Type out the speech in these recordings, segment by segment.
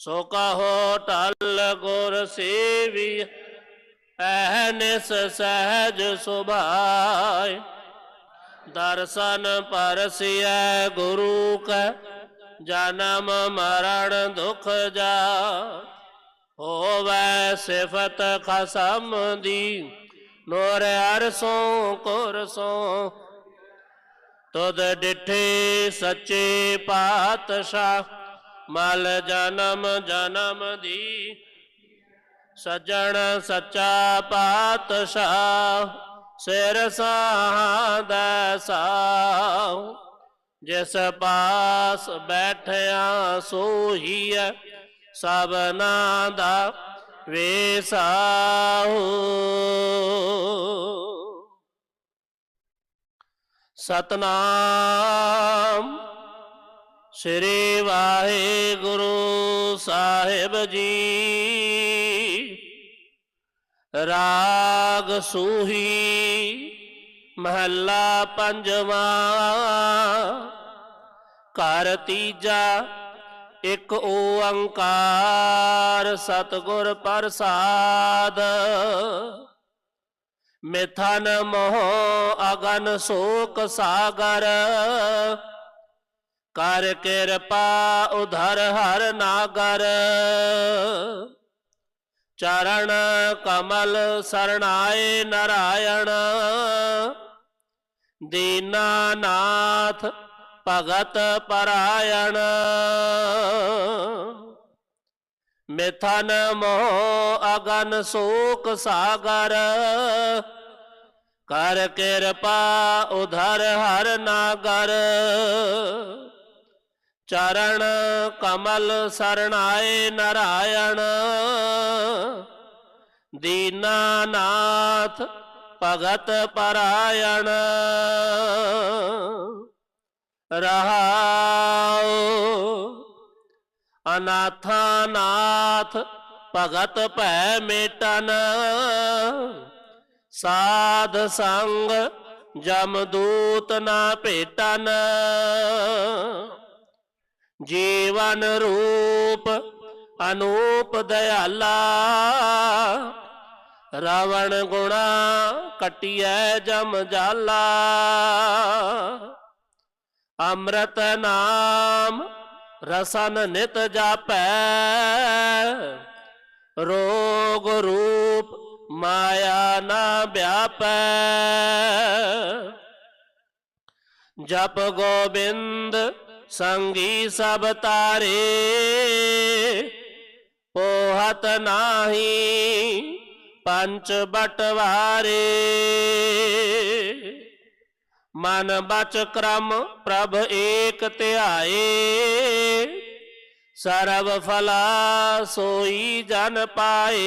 ਸੋ ਕਹੋ ਟਲ ਗੁਰ ਸੇਵੀ, ਐਨਿਸ ਸਹਿਜ ਸੁਭਾਏ ਦਰਸ਼ਨ ਪਰਸਿਐ ਗੁਰੂ ਕੈ, ਜਨਮ ਮਰਨ ਦੁਖ ਜਾ ਹੋਵੈ ਸਿਫਤ ਖਸਮ ਦੀ, ਨੂਰ ਅਰਸੋਂ ਕੁਰਸੋਂ ਤੁਧ ਡਿਠੇ ਸੱਚੇ ਪਾਤਸ਼ਾਹ ਮਲ ਜਨਮ ਜਨਮ ਦੀ। ਸਜਣ ਸੱਚਾ ਪਾਤਸ਼ਾਹ, ਸਿਰ ਸਾਹਦਾ ਸਾਹ। ਜਿਸ ਪਾਸ ਬੈਠਿਆ ਸੋਹੀਐ ਸਭਨਾ ਦਾ ਵੇਸਾਹੂ ਸਤਨਾਮ। ਸ੍ਰੀ ਵਾਹਿਗੁਰੂ ਸਾਹਿਬ ਜੀ। ਰਾਗ ਸੂਹੀ ਮਹੱਲਾ ਪੰਜਵਾਂ। ਘਰ ਤੀਜਾ, ਇੱਕ ਓੰਕਾਰ ਸਤਿਗੁਰ ਪ੍ਰਸਾਦ। ਮਿਥਨ ਮੋਹ ਅਗਨ ਸੋਕ ਸਾਗਰ। ਕਰ ਕਿਰਪਾ ਉਧਰ ਹਰ ਨਾਗਰ। ਚਰਨ ਕਮਲ ਸਰਣਾਏ ਨਰਾਇਣ। ਦੀਨਾਨਾਥ ਭਗਤ ਪਰਾਇਣ। ਮਿਥਨ ਮੋਹ ਅਗਨ ਸੋਕ ਸਾਗਰ। ਕਰ ਕਿਰਪਾ ਉਧਰ ਹਰ ਨਾਗਰ। ਚਰਨ ਕਮਲ ਸਰਣਾਏ ਨਰਾਇਣ। ਦੀਨਾਨਾਥ ਭਗਤ ਪਰਾਇਣ। ਰਹਾਉ ਅਨਾਥਾ ਭਗਤ ਭੈ ਮੇਟਨ। ਸਾਧ ਸੰਗ ਜਮਦੂਤ ਨਾ ਭੇਟਨ। ਜੀਵਨ ਰੂਪ ਅਨੂਪ ਦਇਆਲਾ। ਰਾਵਣ ਗੁਣਾ ਕਟਿਐ ਜਮ ਜਾਲਾ। ਅੰਮ੍ਰਿਤ ਨਾਮ ਰਸਨ ਨਿਤ ਜਾਪੈ। ਰੋਗ ਰੂਪ ਮਾਇਆ ਨਾ ਵਿਆਪੈ। ਜਪ ਗੋਬਿੰਦ ਸੰਗੀ ਸਭ ਤਾਰੇ, ਪੋਹਤ ਨਾਹੀ ਪੰਚ ਬਟਵਾਰੇ। ਮਨ ਬਚ ਕਰਮ ਪ੍ਰਭ ਏਕ ਧਿਆਏ ਸਰਬ ਫਲਾ ਸੋਈ ਜਨ ਪਾਏ।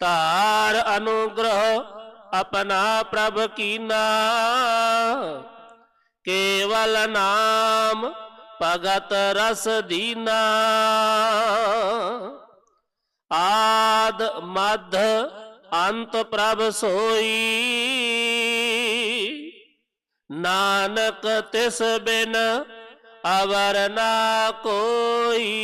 ਤਾਰ ਅਨੁਗ੍ਰਹ ਆਪਣਾ ਪ੍ਰਭ ਕੀਨਾ ਕੇਵਲ ਨਾਮ ਭਗਤ ਰਸ ਦੀਨਾ। ਆਦ ਮਧ ਅੰਤ ਪ੍ਰਭ ਸੋਈ। ਨਾਨਕ ਤਿਸ ਬਿਨ ਅਵਰ ਨਾ ਕੋਈ।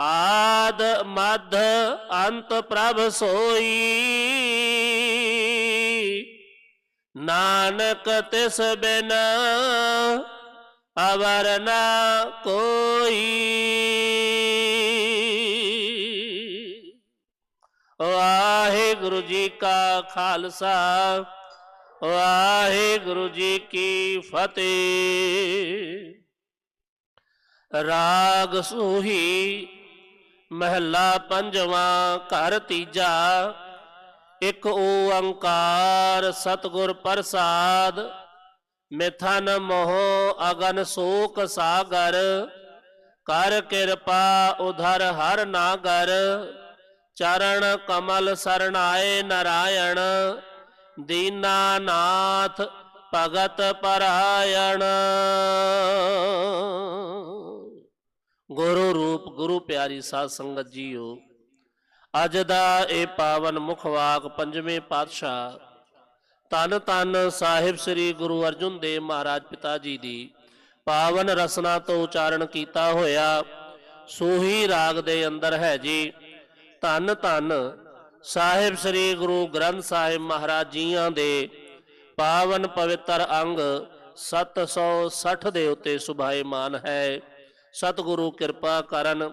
ਆਦ ਮਧ ਅੰਤ ਪ੍ਰਭ ਸੋਈ। ਨਾਨਕ ਤਿਸ ਬਿਨ ਅਵਰ ਨਾ ਕੋਈ। ਵਾਹਿਗੁਰੂ ਜੀ ਕਾ ਖਾਲਸਾ, ਵਾਹਿਗੁਰੂ ਜੀ ਕੀ ਫਤਿਹ। ਰਾਗ ਸੂਹੀ ਮਹੱਲਾ ਪੰਜਵਾਂ, ਘਰ ਤੀਜਾ ਇੱਕ ਓੰਕਾਰ ਸਤਿਗੁਰ ਪ੍ਰਸਾਦ ਮਿਥਨ ਮੋਹ ਅਗਨ ਸੋਕ ਸਾਗਰ, ਕਰ ਕਿਰਪਾ ਉਧਰ ਹਰ ਨਾਗਰ, ਚਰਨ ਕਮਲ ਸਰਣਾਏ ਨਰਾਇਣ ਦੀਨਾਨਾਥ ਭਗਤ ਪਰਾਇਣ। ਗੁਰੂ ਰੂਪ, ਗੁਰੂ ਪਿਆਰੀ ਸਾਧ ਸੰਗਤ ਜੀਓ ਅੱਜ ਦਾ ਇਹ ਪਾਵਨ ਮੁਖ ਵਾਕ ਪੰਜਵੇਂ ਪਾਤਸ਼ਾਹ ਤਨ ਤਨ ਸਾਹਿਬ ਸ੍ਰੀ ਗੁਰੂ ਅਰਜਨ ਦੇਵ ਮਹਾਰਾਜ ਪਿਤਾ ਜੀ ਦੀ ਪਾਵਨ ਰਸਨਾ ਤੋਂ ਉਚਾਰਨ ਕੀਤਾ ਹੋਇਆ ਸੋਹੀ ਰਾਗ ਦੇ ਅੰਦਰ ਹੈ ਜੀ। ਧੰਨ ਧੰਨ ਸਾਹਿਬ ਸ੍ਰੀ ਗੁਰੂ ਗ੍ਰੰਥ ਸਾਹਿਬ ਮਹਾਰਾਜ ਜੀਆਂ ਦੇ ਪਾਵਨ ਪਵਿੱਤਰ ਅੰਗ 760 ਦੇ ਉੱਤੇ ਸੁਭਾਏਮਾਨ ਹੈ। ਸਤਿਗੁਰੂ ਕਿਰਪਾ ਕਰਨ